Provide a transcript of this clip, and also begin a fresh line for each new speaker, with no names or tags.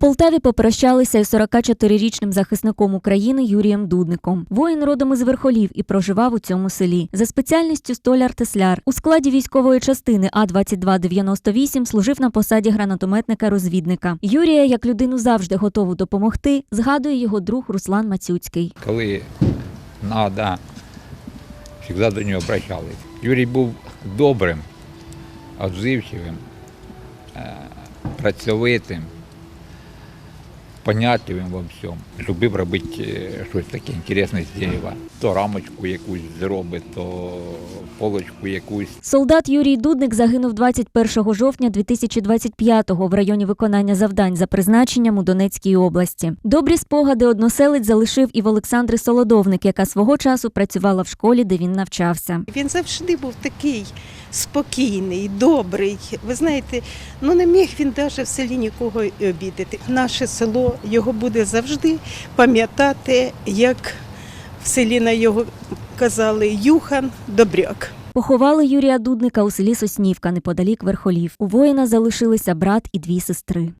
Полтаві попрощалися із 44-річним захисником України Юрієм Дудником. Воїн родом із Верхолів і проживав у цьому селі. За спеціальністю столяр-тесляр. У складі військової частини А-2298 служив на посаді гранатометника-розвідника. Юрія, як людину завжди готову допомогти, згадує його друг Руслан Мацюцький.
коли треба, завжди до нього обращались. Юрій був добрим, відзивчивим, е, працьовитим, понятливим во всьому. Любив робити е, щось таке інтересне з дерева. То рамочку якусь зробить, то полочку якусь.
Солдат Юрій Дудник загинув 21 жовтня 2025-го в районі виконання завдань за призначенням у Донецькій області. Добрі спогади односелець залишив і в Олександри Солодовник, яка свого часу працювала в школі, де він навчався.
Він завжди був такий спокійний, добрий. Ви знаєте, ну не міг він навіть в селі нікого і обідати. Наше село його буде завжди пам'ятати, як в селі на його казали Юхан Добряк.
Поховали Юрія Дудника у селі Соснівка неподалік Верхолів. У воїна залишилися брат і дві сестри.